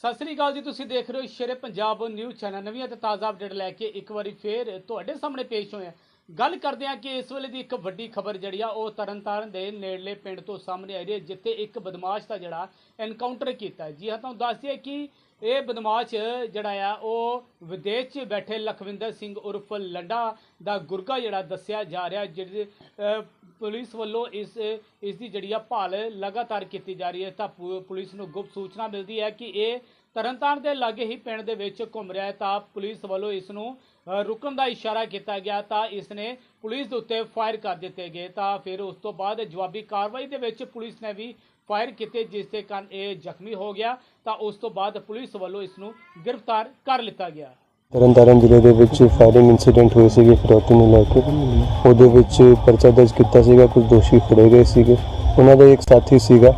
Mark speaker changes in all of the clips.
Speaker 1: ਸਤਿ ਸ੍ਰੀ ਅਕਾਲ ਜੀ, ਤੁਸੀਂ ਦੇਖ ਰਹੇ ਹੋ ਸ਼ੇਰੇ ਪੰਜਾਬ ਨਿਊਜ਼ ਚੈਨਲ। ਨਵੀਆਂ ਤੇ ਤਾਜ਼ਾ ਅਪਡੇਟ ਲੈ ਕੇ ਇੱਕ ਵਾਰੀ ਫੇਰ ਤੁਹਾਡੇ ਸਾਹਮਣੇ ਪੇਸ਼ ਹੋਏ ਹਾਂ। ਗੱਲ ਕਰਦੇ ਹਾਂ ਕਿ ਇਸ ਵੇਲੇ ਦੀ ਇੱਕ ਵੱਡੀ ਖਬਰ ਜਿਹੜੀ ਆ, ਉਹ ਤਰਨਤਾਰਨ ਦੇ ਨੇੜਲੇ ਪਿੰਡ ਤੋਂ ਸਾਹਮਣੇ ਆ ਰਹੀ ਹੈ, ਜਿੱਥੇ ਇੱਕ ਬਦਮਾਸ਼ ਦਾ ਜਿਹੜਾ ਐਨਕਾਊਂਟਰ ਕੀਤਾ ਜੀ ਹਾਂ, ਤੁਹਾਨੂੰ ਦੱਸ ਦਈਏ ਕਿ ਇਹ ਬਦਮਾਸ਼ ਜਿਹੜਾ ਆ, ਉਹ ਵਿਦੇਸ਼ 'ਚ ਬੈਠੇ ਲਖਵਿੰਦਰ ਸਿੰਘ ਉਰਫ ਲੰਡਾ ਦਾ ਗੁਰਗਾ ਜਿਹੜਾ ਦੱਸਿਆ ਜਾ ਰਿਹਾ ਜਿਹੜੇ ਪੁਲਿਸ ਵੱਲੋਂ ਇਸ ਇਸ ਦੀ ਜਿਹੜੀ ਆ ਭਾਲ ਲਗਾਤਾਰ ਕੀਤੀ ਜਾ ਰਹੀ ਹੈ। ਤਾਂ ਪੁਲਿਸ ਨੂੰ ਗੁਪਤ ਸੂਚਨਾ ਮਿਲਦੀ ਹੈ ਕਿ ਇਹ ਤਰਨਤਾਰਨ ਦੇ ਲਾਗੇ ਹੀ ਪਿੰਡ ਦੇ ਵਿੱਚ ਘੁੰਮ ਰਿਹਾ ਤਾਂ ਪੁਲਿਸ ਵੱਲੋਂ ਇਸ ਨੂੰ ਰੁਕਣ ਦਾ ਇਸ਼ਾਰਾ ਕੀਤਾ ਗਿਆ, ਤਾਂ ਇਸ ਨੇ ਪੁਲਿਸ ਦੇ ਉੱਤੇ ਫਾਇਰ ਕਰ ਦਿੱਤੇ ਗਏ। ਤਾਂ ਫਿਰ ਉਸ ਤੋਂ ਬਾਅਦ ਜਵਾਬੀ ਕਾਰਵਾਈ ਦੇ ਵਿੱਚ ਪੁਲਿਸ ਨੇ ਵੀ ਫਾਇਰ ਕੀਤੇ, ਜਿਸ ਦੇ ਕਾਰਨ ਇਹ ਜ਼ਖਮੀ ਹੋ ਗਿਆ। ਤਾਂ ਉਸ ਤੋਂ ਬਾਅਦ ਪੁਲਿਸ ਵੱਲੋਂ ਇਸ ਨੂੰ ਗ੍ਰਿਫਤਾਰ ਕਰ ਲਿੱਤਾ ਗਿਆ।
Speaker 2: ਤਰਨਤਾਰਨ ਜ਼ਿਲ੍ਹੇ ਦੇ ਵਿੱਚ ਫਾਇਰਿੰਗ ਇਨਸੀਡੈਂਟ ਹੋਏ ਸੀਗੇ ਫਿਰੌਤੀ ਨੂੰ ਲੈ ਕੇ। ਉਹਦੇ ਵਿੱਚ ਪਰਚਾ ਦਰਜ ਕੀਤਾ ਸੀਗਾ, ਕੁਝ ਦੋਸ਼ੀ ਫੜੇ ਗਏ ਸੀਗੇ। ਉਹਨਾਂ ਦਾ ਇੱਕ ਸਾਥੀ ਸੀਗਾ,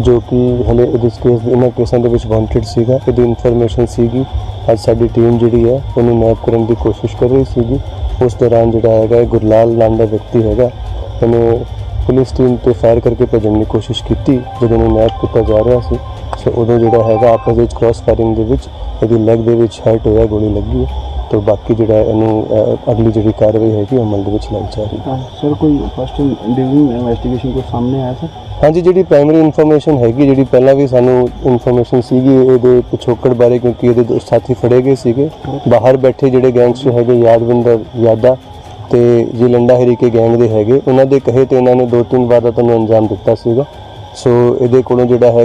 Speaker 2: ਜੋ ਕਿ ਹਲੇ ਇਸ ਕੇਸ ਇਹਨਾਂ ਕੇਸਾਂ ਦੇ ਵਿੱਚ ਵਾਂਟਡ ਸੀਗਾ। ਇਹਦੀ ਇਨਫੋਰਮੇਸ਼ਨ ਸੀਗੀ, ਅੱਜ ਸਾਡੀ ਟੀਮ ਜਿਹੜੀ ਹੈ, ਉਹਨੂੰ ਮੈਪ ਕਰਨ ਦੀ ਕੋਸ਼ਿਸ਼ ਕਰ ਰਹੀ ਸੀਗੀ। ਉਸ ਦੌਰਾਨ ਜਿਹੜਾ ਹੈਗਾ ਗੁਰਲਾਲ ਨਾਮ ਦਾ ਵਿਅਕਤੀ ਹੈਗਾ, ਉਹਨੇ ਪੁਲਿਸ ਟੀਮ ਤੇ ਫਾਇਰ ਕਰਕੇ ਭੇਜਣ ਦੀ ਕੋਸ਼ਿਸ਼ ਕੀਤੀ, ਜਦੋਂ ਉਹਨੂੰ ਨੈਪ ਕੀਤਾ ਜਾ ਰਿਹਾ ਸੀ। ਸੋ ਉਦੋਂ ਜਿਹੜਾ ਹੈਗਾ ਆਪਸ ਵਿੱਚ ਕ੍ਰਾਸ ਫਾਇਰਿੰਗ ਦੇ ਵਿੱਚ ਇਹਦੀ ਲੈਗ ਦੇ ਵਿੱਚ ਹਰਟ ਹੋਇਆ ਗੋਲੀ ਲੱਗੀ ਹੈ। ਤੇ ਬਾਕੀ ਜਿਹੜਾ ਇਹਨੂੰ ਅਗਲੀ ਜਿਹੜੀ ਕਾਰਵਾਈ ਹੈਗੀ ਉਹ ਅਮਲ ਦੇ ਵਿੱਚ ਲਾਈ ਜਾ ਰਹੀ ਹੈ।
Speaker 3: ਸਰ ਕੋਈ ਫਸਟ ਡਿਵਿਜ਼ਨ ਇਨਵੈਸਟੀਗੇਸ਼ਨ ਕੋਈ ਸਾਹਮਣੇ ਆਇਆ ਸਰ?
Speaker 2: ਹਾਂਜੀ ਜਿਹੜੀ ਪ੍ਰਾਇਮਰੀ ਇਨਫੋਰਮੇਸ਼ਨ ਹੈਗੀ ਜਿਹੜੀ ਪਹਿਲਾਂ ਵੀ ਸਾਨੂੰ ਇਨਫੋਰਮੇਸ਼ਨ ਸੀਗੀ ਇਹਦੇ ਪਿਛੋਕੜ ਬਾਰੇ ਕਿਉਂਕਿ ਇਹਦੇ ਦੋ ਸਾਥੀ ਫੜੇ ਗਏ ਸੀਗੇ। ਬਾਹਰ ਬੈਠੇ ਜਿਹੜੇ ਗੈਂਗਸਟਰ ਹੈਗੇ ਯਾਦਵਿੰਦਰ ਯਾਦਾ ਤੇ ਜੀ ਲੰਡਾ ਹਰੀਕੇ ਗੈਂਗ ਦੇ ਹੈਗੇ ਉਹਨਾਂ ਦੇ ਕਹੇ ਤੇ ਇਹਨਾਂ ਨੇ ਦੋ ਤਿੰਨ ਵਾਰਦਾਤਾਂ ਨੂੰ ਅੰਜਾਮ ਦਿੱਤਾ ਸੀਗਾ। ਸੋ ਇਹਦੇ ਕੋਲੋਂ ਜਿਹੜਾ ਹੈ